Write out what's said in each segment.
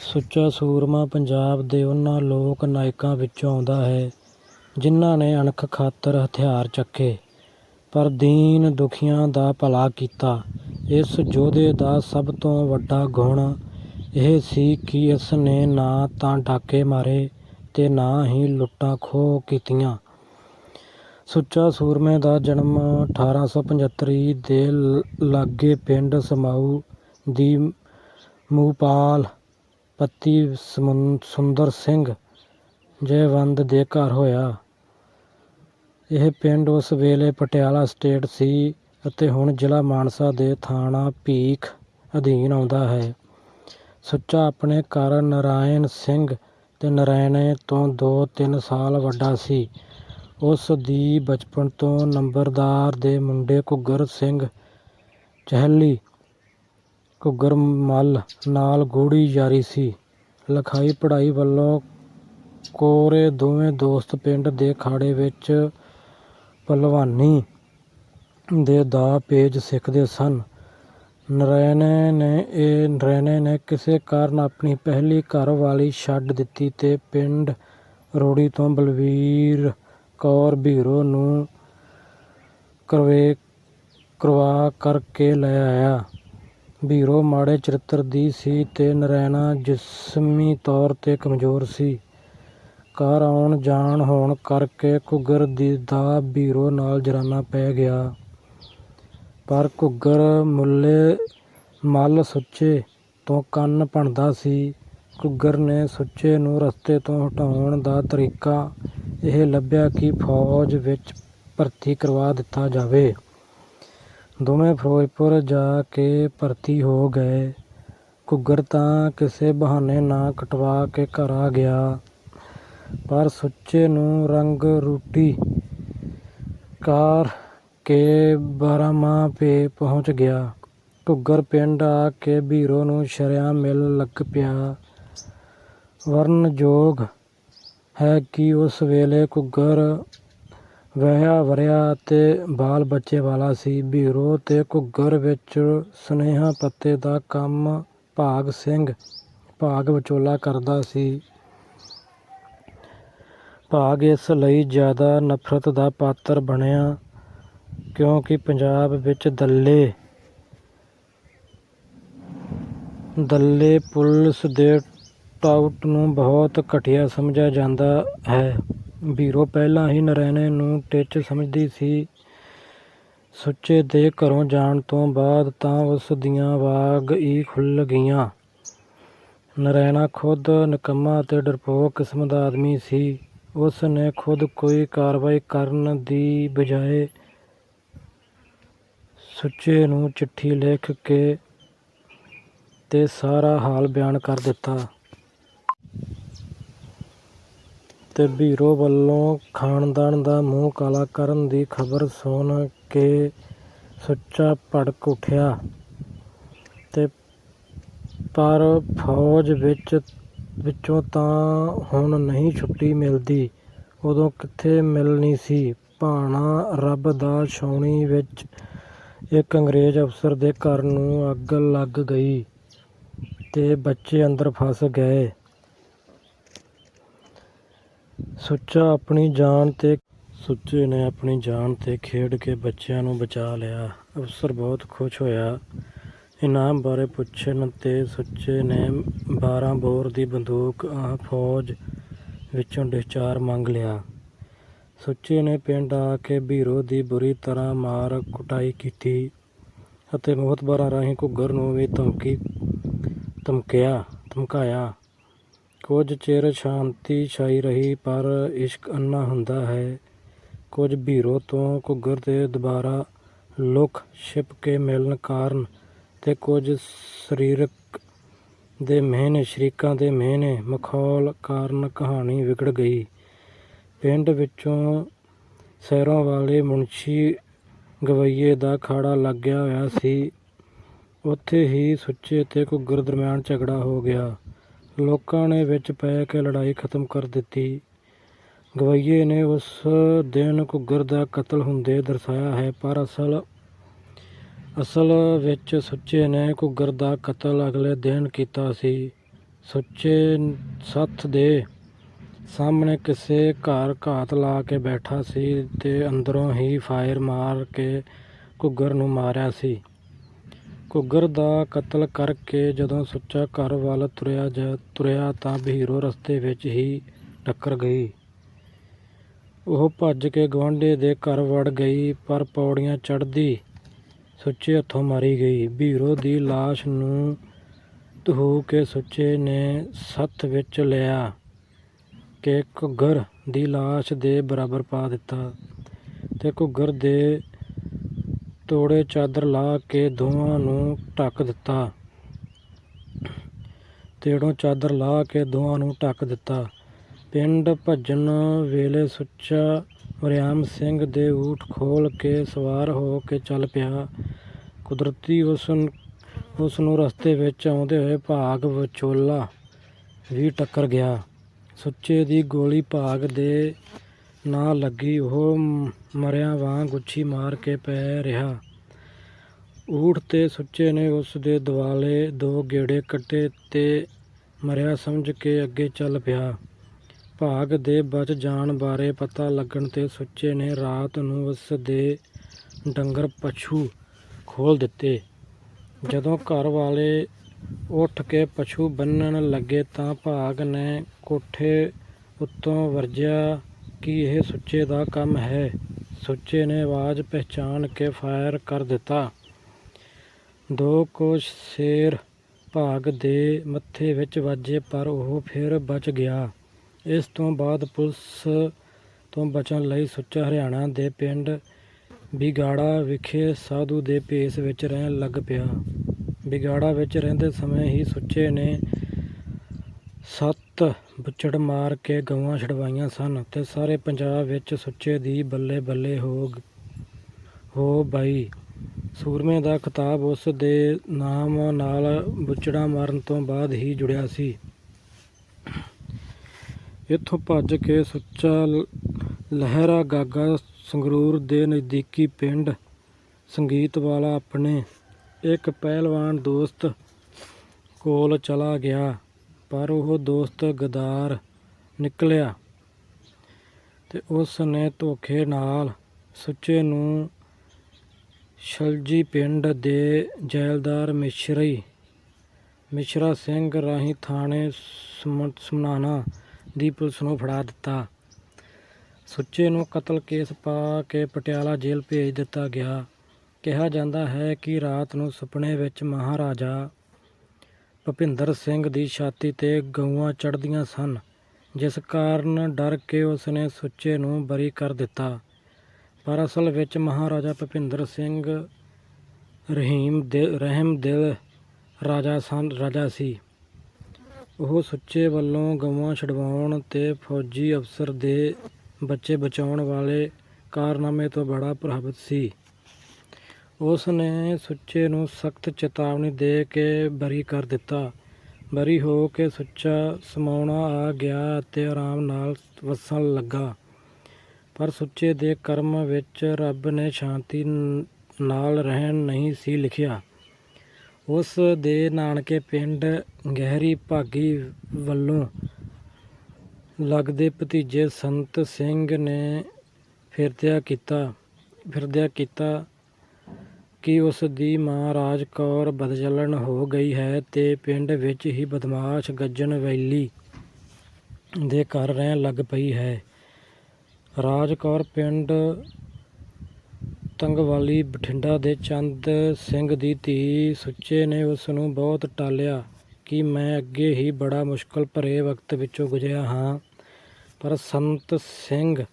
ਸੁੱਚਾ ਸੂਰਮਾ ਪੰਜਾਬ ਦੇ ਉਹਨਾਂ ਲੋਕ ਨਾਇਕਾਂ ਵਿੱਚੋਂ ਆਉਂਦਾ ਹੈ, ਜਿਨ੍ਹਾਂ ਨੇ ਅਣਖ ਖਾਤਰ ਹਥਿਆਰ ਚੱਕੇ ਪਰ ਦੀਨ ਦੁਖੀਆਂ ਦਾ ਭਲਾ ਕੀਤਾ। ਇਸ ਯੋਧੇ ਦਾ ਸਭ ਤੋਂ ਵੱਡਾ ਗੁਣ ਇਹ ਸੀ ਕਿ ਇਸ ਨੇ ਨਾ ਤਾਂ ਡਾਕੇ ਮਾਰੇ ਤੇ ਨਾ ਹੀ ਲੁੱਟਾਂ ਖੋਹ ਕੀਤੀਆਂ। ਸੁੱਚਾ ਸੂਰਮੇ ਦਾ ਜਨਮ ਅਠਾਰਾਂ ਸੌ ਪੰਝੱਤਰ ਦੇ ਲਾਗੇ ਪਿੰਡ ਸਮਾਊ ਦੀ ਮੂਹਪਾਲ ਪਤੀ ਸਮੁੰ, ਸੁੰਦਰ ਸਿੰਘ ਜੈਵੰਦ ਦੇ ਘਰ ਹੋਇਆ। ਇਹ ਪਿੰਡ ਉਸ ਵੇਲੇ ਪਟਿਆਲਾ ਸਟੇਟ ਸੀ ਅਤੇ ਹੁਣ ਜ਼ਿਲ੍ਹਾ ਮਾਨਸਾ ਦੇ ਥਾਣਾ ਭੀਖ ਅਧੀਨ ਆਉਂਦਾ ਹੈ। ਸੁੱਚਾ ਆਪਣੇ ਘਰ ਨਰਾਇਣ ਸਿੰਘ ਤੇ ਨਰੈਣੇ ਤੋਂ ਦੋ ਤਿੰਨ ਸਾਲ ਵੱਡਾ ਸੀ। ਉਸ ਦੀ ਬਚਪਨ ਤੋਂ ਨੰਬਰਦਾਰ ਦੇ ਮੁੰਡੇ ਘੁੱਗਰ ਸਿੰਘ ਚਹਿਲੀ ਘੁੱਗਰ ਮੱਲ ਨਾਲ ਗੂੜ੍ਹੀ ਯਾਰੀ ਸੀ। ਲਿਖਾਈ ਪੜ੍ਹਾਈ ਵੱਲੋਂ ਕੋਰੇ ਦੋਵੇਂ ਦੋਸਤ ਪਿੰਡ ਦੇ ਅਖਾੜੇ ਵਿੱਚ ਭਲਵਾਨੀ ਦੇ ਦਾਅ ਪੇਚ ਸਿੱਖਦੇ ਸਨ। ਨਰੈਣੇ ਨੇ ਇਹ ਨਰਾਇਣੇ ਨੇ ਕਿਸੇ ਕਾਰਨ ਆਪਣੀ ਪਹਿਲੀ ਘਰਵਾਲੀ ਛੱਡ ਦਿੱਤੀ ਤੇ ਪਿੰਡ ਰੋੜੀ ਤੋਂ ਬਲਵੀਰ ਕੌਰ ਬੀਰੋਂ ਨੂੰ ਕਰਵੇ, ਕਰਵਾ ਕਰਕੇ ਲੈ ਆਇਆ। ਬੀਰੋਂ ਮਾੜੇ ਚਰਿੱਤਰ ਦੀ ਸੀ ਅਤੇ ਨਰੈਣਾ ਜਿਸਮੀ ਤੌਰ ਤੇ ਕਮਜ਼ੋਰ ਸੀ। ਘਰ ਆਉਣ ਜਾਣ ਹੋਣ ਕਰਕੇ ਘੁੱਗਰ ਦੀ ਦਾ ਬੀਰੋਂ ਨਾਲ ਜਰਾਨਾ ਪੈ ਗਿਆ। ਪਰ ਘੁੱਗਰ ਮੁੱਲੇ ਮੱਲ ਸੁੱਚੇ ਤੋਂ ਕੰਨ ਭੰਨਦਾ ਸੀ। ਘੁੱਗਰ ਨੇ ਸੁੱਚੇ ਨੂੰ ਰਸਤੇ ਤੋਂ ਹਟਾਉਣ ਦਾ ਤਰੀਕਾ ਇਹ ਲੱਭਿਆ ਕਿ ਫੌਜ ਵਿੱਚ ਭਰਤੀ ਕਰਵਾ ਦਿੱਤਾ ਜਾਵੇ। ਦੋਵੇਂ ਫਿਰੋਜ਼ਪੁਰ ਜਾ ਕੇ ਭਰਤੀ ਹੋ ਗਏ। ਘੁੱਗਰ ਤਾਂ ਕਿਸੇ ਬਹਾਨੇ ਨਾਂ ਕਟਵਾ ਕੇ ਘਰ ਆ ਗਿਆ। ਪਰ ਸੁੱਚੇ ਨੂੰ ਰੰਗ ਰੂਟੀ ਕਰ ਕੇ ਬਾਰਾਂਮਾਹ ਪਹੁੰਚ ਗਿਆ। ਘੁੱਗਰ ਪਿੰਡ ਆ ਕੇ ਬੀਰੋਂ ਨੂੰ ਸ਼ਰੇਆਮ ਮਿਲਣ ਲੱਗ ਪਿਆ। ਵਰਨਯੋਗ ਹੈ ਕਿ ਉਸ ਵੇਲੇ ਘੁੱਗਰ ਵਿਆਹਿਆ ਵਰਿਆ ਅਤੇ ਬਾਲ ਬੱਚੇ ਵਾਲਾ ਸੀ। ਬੀਰੋਂ ਅਤੇ ਘੁੱਗਰ ਵਿੱਚ ਸੁਨੇਹਾ ਪੱਤੇ ਦਾ ਕੰਮ ਭਾਗ ਸਿੰਘ ਭਾਗ ਵਿਚੋਲਾ ਕਰਦਾ ਸੀ। ਭਾਗ ਇਸ ਲਈ ਜ਼ਿਆਦਾ ਨਫ਼ਰਤ ਦਾ ਪਾਤਰ ਬਣਿਆ ਕਿਉਂਕਿ ਪੰਜਾਬ ਵਿੱਚ ਦੱਲੇ ਦੱਲੇ ਪੁਲਿਸ ਦੇ ਟਾਊਟ ਨੂੰ ਬਹੁਤ ਘਟੀਆ ਸਮਝਿਆ ਜਾਂਦਾ ਹੈ। ਬੀਰੋਂ ਪਹਿਲਾਂ ਹੀ ਨਰੈਣੇ ਨੂੰ ਟਿੱਚ ਸਮਝਦੀ ਸੀ। ਸੁੱਚੇ ਦੇ ਘਰੋਂ ਜਾਣ ਤੋਂ ਬਾਅਦ ਤਾਂ ਉਸ ਦੀਆਂ ਵਾਗ ਹੀ ਖੁੱਲ੍ਹ ਗਈਆਂ। ਨਰੈਣਾ ਖੁਦ ਨਿਕੰਮਾ ਅਤੇ ਡਰਪੋਕ ਕਿਸਮ ਦਾ ਆਦਮੀ ਸੀ। ਉਸ ਨੇ ਖੁਦ ਕੋਈ ਕਾਰਵਾਈ ਕਰਨ ਦੀ ਬਜਾਏ ਸੁੱਚੇ ਨੂੰ ਚਿੱਠੀ ਲਿਖ ਕੇ ਤੇ ਸਾਰਾ ਹਾਲ ਬਿਆਨ ਕਰ ਦਿੱਤਾ। ਅਤੇ ਬੀਰੋਂ ਵੱਲੋਂ ਖਾਨਦਾਨ ਦਾ ਮੂੰਹ ਕਾਲਾ ਕਰਨ ਦੀ ਖ਼ਬਰ ਸੁਣ ਕੇ ਸੁੱਚਾ ਭੜਕ ਉੱਠਿਆ। ਅਤੇ ਪਰ ਫੌਜ ਵਿੱਚ, ਵਿੱਚੋਂ ਤਾਂ ਹੁਣ ਨਹੀਂ ਛੁੱਟੀ ਮਿਲਦੀ। ਉਦੋਂ ਕਿੱਥੇ ਮਿਲਣੀ ਸੀ। ਭਾਣਾ ਰੱਬ ਦਾ ਛਾਉਣੀ ਵਿੱਚ ਇੱਕ ਅੰਗਰੇਜ਼ ਅਫ਼ਸਰ ਦੇ ਘਰ ਨੂੰ ਅੱਗ ਲੱਗ ਗਈ ਅਤੇ ਬੱਚੇ ਅੰਦਰ ਫਸ ਗਏ। ਸੁੱਚਾ ਆਪਣੀ ਜਾਨ 'ਤੇ ਸੁੱਚੇ ਨੇ ਆਪਣੀ ਜਾਨ ਤੇ ਖੇਡ ਕੇ ਬੱਚਿਆਂ ਨੂੰ ਬਚਾ ਲਿਆ। ਅਫ਼ਸਰ ਬਹੁਤ ਖੁਸ਼ ਹੋਇਆ। ਇਨਾਮ ਬਾਰੇ ਪੁੱਛਣ ਤੇ ਸੁੱਚੇ ਨੇ ਬਾਰਾਂ ਬੋਰ ਦੀ ਬੰਦੂਕ ਅਹ ਫੌਜ ਵਿੱਚੋਂ ਡਿਸਚਾਰ ਮੰਗ ਲਿਆ। ਸੁੱਚੇ ਨੇ ਪਿੰਡ ਆ ਕੇ ਬੀਰੋਂ ਦੀ ਬੁਰੀ ਤਰ੍ਹਾਂ ਮਾਰ ਕੁਟਾਈ ਕੀਤੀ ਅਤੇ ਮੋਹਤਬਰਾਂ ਰਾਹੀਂ ਘੁੱਗਰ ਨੂੰ ਵੀ ਧਮਕੀ ਧਮਕਿਆ, ਧਮਕਾਇਆ। ਕੁਝ ਚਿਰ ਸ਼ਾਂਤੀ ਛਾਈ ਰਹੀ, ਪਰ ਇਸ਼ਕ ਅੰਨ੍ਹਾ ਹੁੰਦਾ ਹੈ। ਕੁਝ ਬੀਰੋਂ ਤੋਂ ਘੁੱਗਰ ਦੇ ਦੁਬਾਰਾ ਲੁਕ ਛਿਪ ਕੇ ਮਿਲਣ ਕਾਰਨ ਤੇ ਕੁਝ ਸਰੀਰਕ ਦੇ ਮੇਨੇ ਸ਼ਰੀਕਾਂ ਦੇ ਮਿਹਣੇ ਮਖੌਲ ਕਾਰਨ ਕਹਾਣੀ ਵਿਗੜ ਗਈ। ਪਿੰਡ ਵਿੱਚੋਂ ਸਹਿਰੋਂ ਵਾਲੇ ਮੁਨਸ਼ੀ ਗਵਈਏ ਦਾ ਖਾੜਾ ਲੱਗਿਆ ਹੋਇਆ ਸੀ। ਉੱਥੇ ਹੀ ਸੁੱਚੇ ਤੇ ਘੁੱਗਰ ਦਰਮਿਆਨ ਝਗੜਾ ਹੋ ਗਿਆ। ਲੋਕਾਂ ਨੇ ਵਿੱਚ ਪੈ ਕੇ ਲੜਾਈ ਖ਼ਤਮ ਕਰ ਦਿੱਤੀ। ਗਵਈਏ ਨੇ ਉਸ ਦਿਨ ਘੁੱਗਰ ਦਾ ਕਤਲ ਹੁੰਦੇ ਦਰਸਾਇਆ ਹੈ, ਪਰ ਅਸਲ ਵਿੱਚ ਸੁੱਚੇ ਨੇ ਘੁੱਗਰ ਦਾ ਕਤਲ ਅਗਲੇ ਦਿਨ ਕੀਤਾ ਸੀ। ਸੁੱਚੇ ਸੱਥ ਦੇ ਸਾਹਮਣੇ ਕਿਸੇ ਘਰ ਘਾਤ ਲਾ ਕੇ ਬੈਠਾ ਸੀ ਤੇ ਅੰਦਰੋਂ ਹੀ ਫਾਇਰ ਮਾਰ ਕੇ ਘੁੱਗਰ ਨੂੰ ਮਾਰਿਆ ਸੀ ਘੁੱਗਰ ਦਾ ਕਤਲ ਕਰਕੇ ਜਦੋਂ ਸੁੱਚਾ ਘਰ ਵੱਲ ਤੁਰਿਆ ਜਾ, ਤੁਰਿਆ ਤਾਂ ਬਹੀਰੋ ਰਸਤੇ ਵਿੱਚ ਹੀ ਟੱਕਰ ਗਈ। ਉਹ ਭੱਜ ਕੇ ਗੁਆਂਢੀ ਦੇ ਘਰ ਵੜ ਗਈ, ਪਰ ਪੌੜੀਆਂ ਚੜ੍ਹਦੀ ਸੁੱਚੇ ਹੱਥੋਂ ਮਾਰੀ ਗਈ। ਬੀਰੋ ਦੀ ਲਾਸ਼ ਨੂੰ ਧੂ ਕੇ ਸੁੱਚੇ ਨੇ ਸੱਥ ਵਿੱਚ ਲਿਆ ਕਿ ਘੁੱਗਰ ਦੀ ਲਾਸ਼ ਦੇ ਬਰਾਬਰ ਪਾ ਦਿੱਤਾ ਤੇ ਘੁੱਗਰ ਦੇ ਤੋੜੇ ਚਾਦਰ ਲਾ ਕੇ ਦੋਵਾਂ ਨੂੰ ਢੱਕ ਦਿੱਤਾ। ਤੇੜੋਂ ਚਾਦਰ ਲਾ ਕੇ ਦੋਵਾਂ ਨੂੰ ਢੱਕ ਦਿੱਤਾ। ਪਿੰਡ ਭੱਜਣ ਵੇਲੇ ਸੁੱਚਾ ਵਰਿਆਮ ਸਿੰਘ ਦੇ ਊਠ ਖੋਲ ਕੇ ਸਵਾਰ ਹੋ ਕੇ ਚੱਲ ਪਿਆ। ਕੁਦਰਤੀ ਉਸ ਉਸ ਨੂੰ ਰਸਤੇ ਵਿੱਚ ਆਉਂਦੇ ਹੋਏ ਭਾਗ ਵਿਚੋਲਾ ਵੀ ਟੱਕਰ ਗਿਆ। ਸੁੱਚੇ ਦੀ ਗੋਲੀ ਭਾਗ ਦੇ ਨਾ ਲੱਗੀ, ਉਹ ਮ- ਮਰਿਆਂ ਵਾਂਗ ਗੁੱਛੀ ਮਾਰ ਕੇ ਪੈ ਰਿਹਾ। ਊਠ ਤੇ ਸੁੱਚੇ ਨੇ ਉਸ ਦੇ ਦੁਆਲੇ ਦੋ ਗੇੜੇ ਕੱਟੇ ਤੇ ਮਰਿਆ ਸਮਝ ਕੇ ਅੱਗੇ ਚੱਲ ਪਿਆ। ਭਾਗ ਦੇ ਬਚ ਜਾਣ ਬਾਰੇ ਪਤਾ ਲੱਗਣ ਤੇ ਸੁੱਚੇ ਨੇ ਰਾਤ ਨੂੰ ਉਸ ਦੇ ਡੰਗਰ ਪਛੂ ਖੋਲ ਦਿੱਤੇ। ਜਦੋਂ ਘਰ ਵਾਲੇ ਉੱਠ ਕੇ ਪਸ਼ੂ ਬੰਨਣ ਲੱਗੇ ਤਾਂ ਭਾਗ ਨੇ ਕੋਠੇ ਉੱਤੋਂ ਵਰਜਿਆ ਕਿ ਇਹ ਸੁੱਚੇ ਦਾ ਕੰਮ ਹੈ। ਸੁੱਚੇ ਨੇ ਆਵਾਜ਼ ਪਹਿਚਾਨ ਕੇ ਫਾਇਰ ਕਰ ਦਿੱਤਾ। ਦੋ ਕੁ ਸ਼ੇਰ ਭਾਗ ਦੇ ਮੱਥੇ ਵਿੱਚ ਵੱਜੇ, ਪਰ ਉਹ ਫਿਰ ਬਚ ਗਿਆ। ਇਸ ਤੋਂ ਬਾਅਦ ਪੁਲਿਸ ਤੋਂ ਬਚਣ ਲਈ ਸੁੱਚਾ ਹਰਿਆਣਾ ਦੇ ਪਿੰਡ ਬਿਗਾੜਾ ਵਿਖੇ ਸਾਧੂ ਦੇ ਭੇਸ ਵਿੱਚ ਰਹਿਣ ਲੱਗ ਪਿਆ। ਬਿਗਾੜਾ ਵਿੱਚ ਰਹਿੰਦੇ ਸਮੇਂ ਹੀ ਸੁੱਚੇ ਨੇ ਸੱਤ ਬੁੱਚੜ ਮਾਰ ਕੇ ਗਊਆਂ ਛਡਵਾਈਆਂ ਸਨ ਤੇ ਸਾਰੇ ਪੰਜਾਬ ਵਿੱਚ ਸੁੱਚੇ ਦੀ ਬੱਲੇ ਬੱਲੇ ਹੋ ਹੋ ਬਾਈ। ਸੂਰਮੇ ਦਾ ਖਿਤਾਬ ਉਸ ਦੇ ਨਾਮ ਨਾਲ ਬੁੱਚੜਾ ਮਾਰਨ ਤੋਂ ਬਾਅਦ ਹੀ ਜੁੜਿਆ ਸੀ। ਇੱਥੋਂ ਭੱਜ ਕੇ ਸੁੱਚਾ ਲਹਿਰਾ ਗਾਗਾ ਸੰਗਰੂਰ ਦੇ ਨਜ਼ਦੀਕੀ ਪਿੰਡ ਸੰਗੀਤ ਵਾਲਾ ਆਪਣੇ ਇੱਕ ਪਹਿਲਵਾਨ ਦੋਸਤ ਕੋਲ ਚਲਾ ਗਿਆ। ਪਰ ਉਹ ਦੋਸਤ ਗਦਾਰ ਨਿਕਲਿਆ ਤੇ ਉਸ ਨੇ ਧੋਖੇ ਨਾਲ ਸੁੱਚੇ ਨੂੰ ਸ਼ਲਜੀ ਪਿੰਡ ਦੇ ਜੈਲਦਾਰ ਮਿਸ਼ਰੀ, ਮਿਸ਼ਰਾ ਸਿੰਘ ਰਾਹੀਂ ਥਾਣੇ ਸਮਨ- ਸਮਨਾਣਾ ਦੀ ਪੁਲਿਸ ਨੂੰ ਫੜਾ ਦਿੱਤਾ। ਸੁੱਚੇ ਨੂੰ ਕਤਲ ਕੇਸ ਪਾ ਕੇ ਪਟਿਆਲਾ ਜੇਲ੍ਹ ਭੇਜ ਦਿੱਤਾ ਗਿਆ। ਕਿਹਾ ਜਾਂਦਾ ਹੈ ਕਿ ਰਾਤ ਨੂੰ ਸੁਪਨੇ ਵਿੱਚ ਮਹਾਰਾਜਾ ਭੁਪਿੰਦਰ ਸਿੰਘ ਦੀ ਛਾਤੀ ਤੇ ਗਊਆਂ ਚੜ੍ਹਦੀਆਂ ਸਨ, ਜਿਸ ਕਾਰਨ ਡਰ ਕੇ ਉਸਨੇ ਸੁੱਚੇ ਨੂੰ ਬਰੀ ਕਰ ਦਿੱਤਾ। ਪਰ ਅਸਲ ਵਿੱਚ ਮਹਾਰਾਜਾ ਭੁਪਿੰਦਰ ਸਿੰਘ ਰਹੀਮ ਦਿਲ ਰਹਿਮ ਦਿਲ ਰਾਜਾ ਸਨ, ਰਾਜਾ ਸੀ। ਉਹ ਸੁੱਚੇ ਵੱਲੋਂ ਗਊਆਂ ਛਡਵਾਉਣ ਤੇ ਫੌਜੀ ਅਫਸਰ ਦੇ ਬੱਚੇ ਬਚਾਉਣ ਵਾਲੇ ਕਾਰਨਾਮੇ ਤੋਂ ਬੜਾ ਪ੍ਰਭਾਵਿਤ ਸੀ। ਉਸ ਨੇ ਸੁੱਚੇ ਨੂੰ ਸਖਤ ਚੇਤਾਵਨੀ ਦੇ ਕੇ ਬਰੀ ਕਰ ਦਿੱਤਾ। ਬਰੀ ਹੋ ਕੇ ਸੁੱਚਾ ਸਮਾਉਣਾ ਆ ਗਿਆ ਅਤੇ ਆਰਾਮ ਨਾਲ ਵਸਣ ਲੱਗਾ। ਪਰ ਸੁੱਚੇ ਦੇ ਕਰਮ ਵਿੱਚ ਰੱਬ ਨੇ ਸ਼ਾਂਤੀ ਨਾਲ ਰਹਿਣ ਨਹੀਂ ਸੀ ਲਿਖਿਆ। ਉਸ ਦੇ ਨਾਨਕੇ ਪਿੰਡ ਗਹਿਰੀ ਭਾਗੀ ਵੱਲੋਂ ਲੱਗਦੇ ਭਤੀਜੇ ਸੰਤ ਸਿੰਘ ਨੇ ਫਿਰਦਿਆ ਕੀਤਾ ਫਿਰਦਿਆ ਕੀਤਾ ਕਿ ਉਸ ਦੀ ਮਾਂ ਰਾਜ ਕੌਰ ਬਦਚਲਣ ਹੋ ਗਈ ਹੈ ਅਤੇ ਪਿੰਡ ਵਿੱਚ ਹੀ ਬਦਮਾਸ਼ ਗੱਜਣ ਵੈਲੀ ਦੇ ਘਰ ਰਹਿਣ ਲੱਗ ਪਈ ਹੈ। ਰਾਜ ਕੌਰ ਪਿੰਡ ਤੰਗਵਾਲੀ ਬਠਿੰਡਾ ਦੇ ਚੰਦ ਸਿੰਘ ਦੀ ਧੀ ਸੁੱਚੇ ਨੇ ਉਸ ਨੂੰ ਬਹੁਤ ਟਾਲਿਆ ਕਿ ਮੈਂ ਅੱਗੇ ਹੀ ਬੜਾ ਮੁਸ਼ਕਲ ਭਰੇ ਵਕਤ ਵਿੱਚੋਂ ਗੁਜ਼ਰਿਆ ਹਾਂ। ਪਰ ਸੰਤ ਸਿੰਘ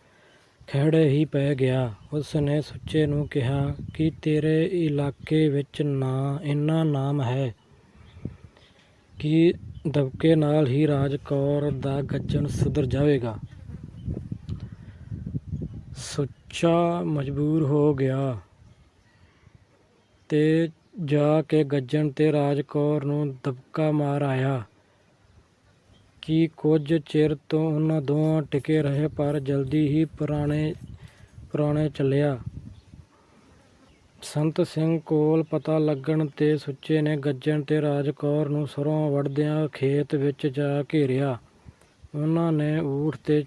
ਖਹਿੜੇ ਹੀ ਪੈ ਗਿਆ। ਉਸ ਨੇ ਸੁੱਚੇ ਨੂੰ ਕਿਹਾ ਕਿ ਤੇਰੇ ਇਲਾਕੇ ਵਿੱਚ ਨਾ ਇੰਨਾ ਨਾਮ ਹੈ ਕਿ ਦਬਕੇ ਨਾਲ ਹੀ ਰਾਜ ਕੌਰ ਦਾ ਗੱਜਣ ਸੁਧਰ ਜਾਵੇਗਾ। ਸੁੱਚਾ ਮਜਬੂਰ ਹੋ ਗਿਆ ਤੇ ਜਾ ਕੇ ਗੱਜਣ ਤੇ ਰਾਜ ਕੌਰ ਨੂੰ ਦਬਕਾ ਮਾਰ ਆਇਆ। ਕਿ ਕੁਝ ਚਿਰ ਤੋਂ ਉਹਨਾਂ ਦੋਵਾਂ ਟਿਕੇ ਰਹੇ, ਪਰ ਜਲਦੀ ਹੀ ਪੁਰਾਣੇ ਪੁਰਾਣੇ ਚੱਲਿਆ। ਸੰਤ ਸਿੰਘ ਕੋਲ ਪਤਾ ਲੱਗਣ ਤੇ ਸੁੱਚੇ ਨੇ ਗੱਜਣ ਤੇ ਰਾਜ ਕੌਰ ਨੂੰ ਸਰੋਂ ਵੜਦਿਆਂ ਖੇਤ ਵਿੱਚ ਜਾ ਘੇਰਿਆ। ਉਹਨਾਂ ਨੇ ਊਠ ਤੇ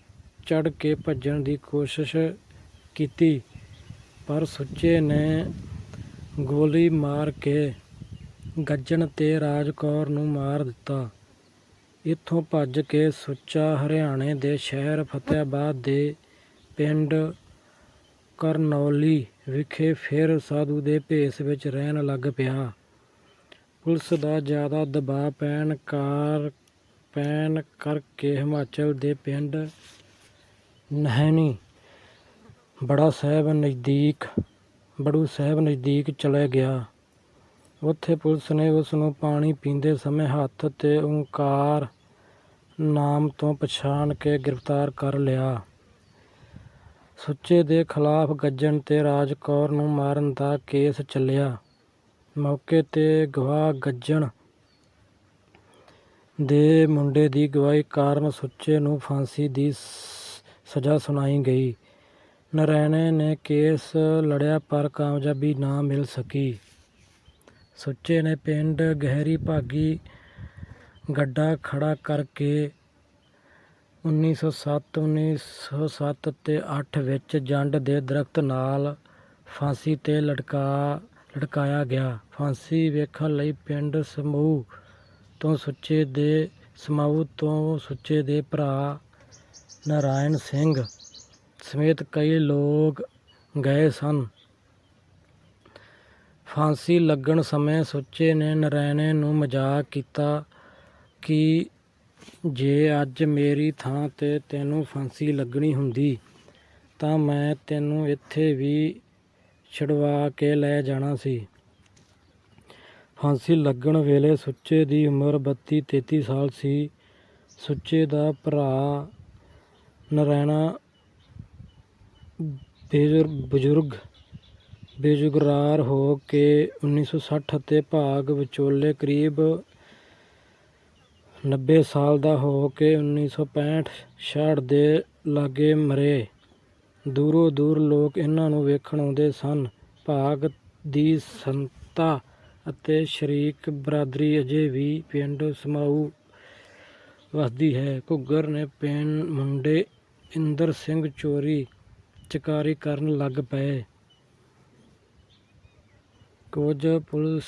ਚੜ ਕੇ ਭੱਜਣ ਦੀ ਕੋਸ਼ਿਸ਼ ਕੀਤੀ, ਪਰ ਸੁੱਚੇ ਨੇ ਗੋਲੀ ਮਾਰ ਕੇ ਗੱਜਣ ਤੇ ਰਾਜ ਕੌਰ ਨੂੰ ਮਾਰ ਦਿੱਤਾ। ਇੱਥੋਂ ਭੱਜ ਕੇ ਸੁੱਚਾ ਹਰਿਆਣੇ ਦੇ ਸ਼ਹਿਰ ਫਤਿਆਬਾਦ ਦੇ ਪਿੰਡ ਕਰਨੌਲੀ ਵਿਖੇ ਫਿਰ ਸਾਧੂ ਦੇ ਭੇਸ ਵਿੱਚ ਰਹਿਣ ਲੱਗ ਪਿਆ। ਪੁਲਿਸ ਦਾ ਜ਼ਿਆਦਾ ਦਬਾਅ ਪੈਣ ਕਾਰ, ਪੈਣ ਕਰਕੇ ਹਿਮਾਚਲ ਦੇ ਪਿੰਡ ਨਹਿਣੀ, ਬੜਾ ਸਾਹਿਬ ਨਜ਼ਦੀਕ, ਬੜੂ ਸਾਹਿਬ ਨਜ਼ਦੀਕ ਚਲੇ ਗਿਆ। ਉੱਥੇ ਪੁਲਿਸ ਨੇ ਉਸ ਨੂੰ ਪਾਣੀ ਪੀਂਦੇ ਸਮੇਂ ਹੱਥ ਤੇ ਓਂਕਾਰ ਨਾਮ ਤੋਂ ਪਛਾਣ ਕੇ ਗ੍ਰਿਫਤਾਰ ਕਰ ਲਿਆ। ਸੁੱਚੇ ਦੇ ਖਿਲਾਫ ਗੱਜਣ ਤੇ ਰਾਜ ਕੌਰ ਨੂੰ ਮਾਰਨ ਦਾ ਕੇਸ ਚੱਲਿਆ। ਮੌਕੇ ਤੇ ਗਵਾਹ ਗੱਜਣ ਦੇ ਮੁੰਡੇ ਦੀ ਗਵਾਹੀ ਕਾਰਨ ਸੁੱਚੇ ਨੂੰ ਫਾਂਸੀ ਦੀ ਸਜ਼ਾ ਸੁਣਾਈ ਗਈ। ਨਰੈਣੇ ਨੇ ਕੇਸ ਲੜਿਆ ਪਰ ਕਾਮਯਾਬੀ ਨਾ ਮਿਲ ਸਕੀ। ਸੁੱਚੇ ਨੇ ਪਿੰਡ ਗਹਿਰੀ ਭਾਗੀ ਗੱਡਾ ਖੜਾ ਕਰਕੇ 1907 1907 ਤੇ 8 ਵਿੱਚ ਜੰਡ ਦੇ ਦਰਖਤ ਨਾਲ ਫਾਂਸੀ ਤੇ ਲਟਕਾ, ਲਟਕਾਇਆ ਗਿਆ। ਫਾਂਸੀ ਵੇਖਣ ਲਈ ਪਿੰਡ ਸਮੂਹ ਤੋਂ ਸੁੱਚੇ ਦੇ ਸਮਾਊ ਤੋਂ ਸੁੱਚੇ ਦੇ ਭਰਾ ਨਾਰਾਇਣ ਸਿੰਘ ਸਮੇਤ ਕਈ ਲੋਕ ਗਏ ਸਨ। ਫਾਂਸੀ ਲੱਗਣ ਸਮੇਂ ਸੁੱਚੇ ਨੇ ਨਰੈਣੇ ਨੂੰ ਮਜ਼ਾਕ ਕੀਤਾ ਕਿ ਜੇ ਅੱਜ ਮੇਰੀ ਥਾਂ ਤੇ ਤੈਨੂੰ ਫਾਂਸੀ ਲੱਗਣੀ ਹੁੰਦੀ, ਤਾਂ ਮੈਂ ਤੈਨੂੰ ਇੱਥੇ ਵੀ ਛਡਵਾ ਕੇ ਲੈ ਜਾਣਾ ਸੀ। ਫਾਂਸੀ ਲੱਗਣ ਵੇਲੇ ਸੁੱਚੇ ਦੀ ਉਮਰ 32 33 ਸਾਲ ਸੀ। ਸੁੱਚੇ ਦਾ ਭਰਾ ਨਰੈਣਾ ਬੇਜੁਰ- ਬਜ਼ੁਰਗ ਬੇਜੁਗਰਾਰ ਹੋ ਕੇ 1960 ਅਤੇ ਭਾਗ ਵਿਚੋਲੇ ਕਰੀਬ 90 ਸਾਲ ਦਾ ਹੋ ਕੇ 1965 66 ਦੇ ਲਾਗੇ ਮਰੇ। ਦੂਰੋਂ ਦੂਰ ਲੋਕ ਇਹਨਾਂ ਨੂੰ ਵੇਖਣ ਆਉਂਦੇ ਸਨ। ਭਾਗ ਦੀ ਸੰਤਾ ਅਤੇ ਸ਼ਰੀਕ ਬਰਾਦਰੀ ਅਜੇ ਵੀ ਪਿੰਡ ਸਮਾਊ ਵਸਦੀ ਹੈ। ਘੁੱਗਰ ਨੇ ਪਿੰਡ ਮੁੰਡੇ ਇੰਦਰ ਸਿੰਘ ਚੋਰੀ ਚਕਾਰੀ ਕਰਨ ਲੱਗ ਪਏ। ਕੁਝ ਪੁਲਿਸ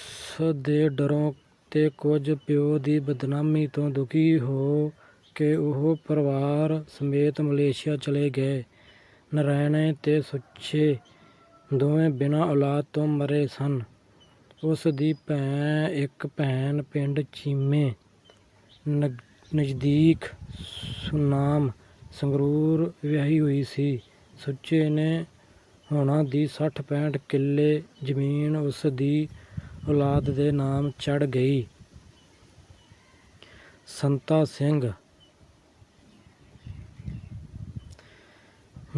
ਦੇ ਡਰੋਂ ਅਤੇ ਕੁਝ ਪਿਓ ਦੀ ਬਦਨਾਮੀ ਤੋਂ ਦੁਖੀ ਹੋ ਕੇ ਉਹ ਪਰਿਵਾਰ ਸਮੇਤ ਮਲੇਸ਼ੀਆ ਚਲੇ ਗਏ। ਨਰਾਇਣੇ ਅਤੇ ਸੁੱਚੇ ਦੋਵੇਂ ਬਿਨਾਂ ਔਲਾਦ ਤੋਂ ਮਰੇ ਸਨ। ਉਸ ਦੀ ਭੈਣ, ਇੱਕ ਭੈਣ ਪਿੰਡ ਚੀਮੇ, ਨਗ- ਨਜ਼ਦੀਕ ਸੁਨਾਮ ਸੰਗਰੂਰ ਵਿਆਹੀ ਹੋਈ ਸੀ। ਸੁੱਚੇ ਨੇ ਹੋਣਾ ਦੀ 60 65 ਕਿੱਲੇ ਜ਼ਮੀਨ ਉਸ ਦੀ ਔਲਾਦ ਦੇ ਨਾਮ ਚੜ ਗਈ। ਸੰਤਾ ਸਿੰਘ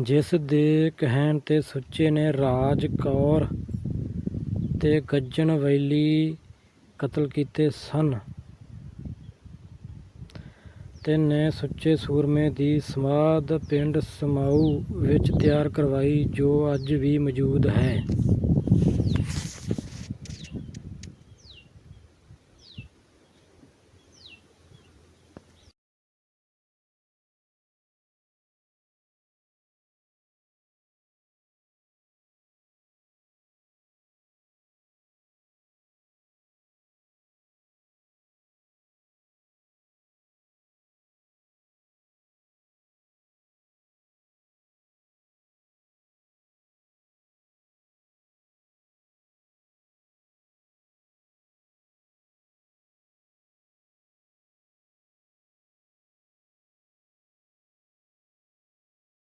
ਜਿਸ ਦੇ ਕਹਿਣ ਤੇ ਸੁੱਚੇ ਨੇ ਰਾਜ ਕੌਰ ਤੇ ਗੱਜਣ ਵੈਲੀ ਕਤਲ ਕੀਤੇ ਸਨ। ਤਿੰਨੇ ਸੁੱਚੇ ਸੂਰਮੇ ਦੀ ਸਮਾਧ ਪਿੰਡ ਸਮਾਊ ਵਿੱਚ ਤਿਆਰ ਕਰਵਾਈ ਜੋ ਅੱਜ ਵੀ ਮੌਜੂਦ ਹੈ।